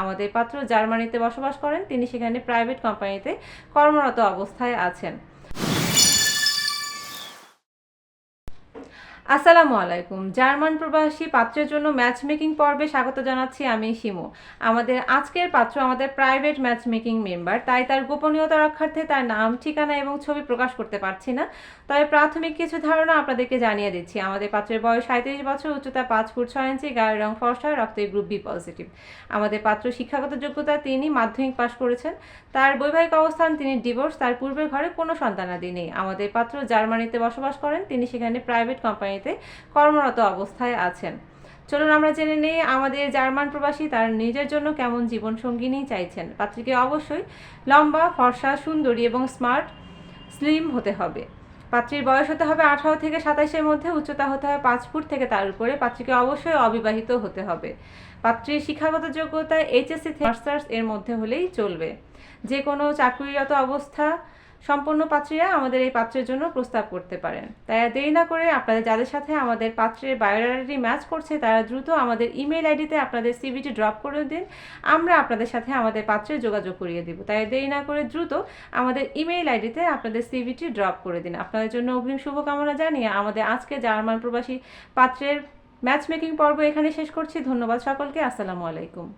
আমাদের পাত্র জার্মানিতে বসবাস করেন তিনি সেখানে প্রাইভেট কোম্পানিতে কর্মরত অবস্থায় আছেন। আসসালামু আলাইকুম। জার্মান প্রবাসী পাত্রের জন্য ম্যাচ মেকিং পর্বে স্বাগত জানাচ্ছি আমি শিমু। আমাদের আজকের পাত্র আমাদের প্রাইভেট ম্যাচ মেকিং মেম্বার তাই তার গোপনীয়তা রক্ষার্থে তার নাম, ঠিকানা এবং ছবি প্রকাশ করতে পারছি না। তবে প্রাথমিক কিছু ধারণা আপনাদেরকে জানিয়ে দিচ্ছি। আমাদের পাত্রের বয়স সাঁত্রিশ বছর, উচ্চতা পাঁচ ফুট ছয় ইঞ্চি, গায়ের রং ফর্সা, রক্তের গ্রুপ বি পজিটিভ আমাদের পাত্র শিক্ষাগত যোগ্যতা তিনি মাধ্যমিক পাশ করেছেন। তার বৈবাহিক অবস্থান, তিনি ডিভোর্স তার পূর্বের ঘরে কোনো সন্তানাদি নেই। আমাদের পাত্র জার্মানিতে বসবাস করেন, তিনি সেখানে প্রাইভেট কোম্পানিতে কর্মরত অবস্থায় আছেন। চলুন আমরা জেনে নিই আমাদের জার্মান প্রবাসী তার নিজের জন্য কেমন জীবন সঙ্গিনী চাইছেন। পাত্রীকে অবশ্যই লম্বা, ফর্সা, সুন্দরী এবং স্মার্ট, স্লিম হতে হবে। পাত্রীর বয়স হতে হবে আঠারো থেকে সাতাইশের মধ্যে, উচ্চতা হতে হবে পাঁচ ফুট থেকে তার উপরে। পাত্রীকে অবশ্যই অবিবাহিত হতে হবে। পাত্রীর শিক্ষাগত যোগ্যতা এইচএসসি মাস্টার্স এর মধ্যে হলেই চলবে। যে কোনো চাকরিরত অবস্থা সম্পন্ন পাত্রীরা আমাদের এই পাত্রের জন্য প্রস্তাব করতে পারেন। তাই দেরি না করে আপনাদের যাদের সাথে আমাদের পাত্রের বায়োডাটাটি ম্যাচ করছে, তারা দ্রুত আমাদের ইমেল আইডিতে আপনাদের সিভিটি ড্রপ করে দিন। আমরা আপনাদের সাথে আমাদের পাত্রে যোগাযোগ করিয়ে দিব। তাই দেরি না করে দ্রুত আমাদের ইমেল আইডিতে আপনাদের সিভিটি ড্রপ করে দিন। আপনাদের জন্য অগ্রিম শুভকামনা জানিয়ে আমাদের আজকে জার্মান প্রবাসী পাত্রের ম্যাচ মেকিং পর্ব এখানে শেষ করছি। ধন্যবাদ সকলকে। আসসালামু আলাইকুম।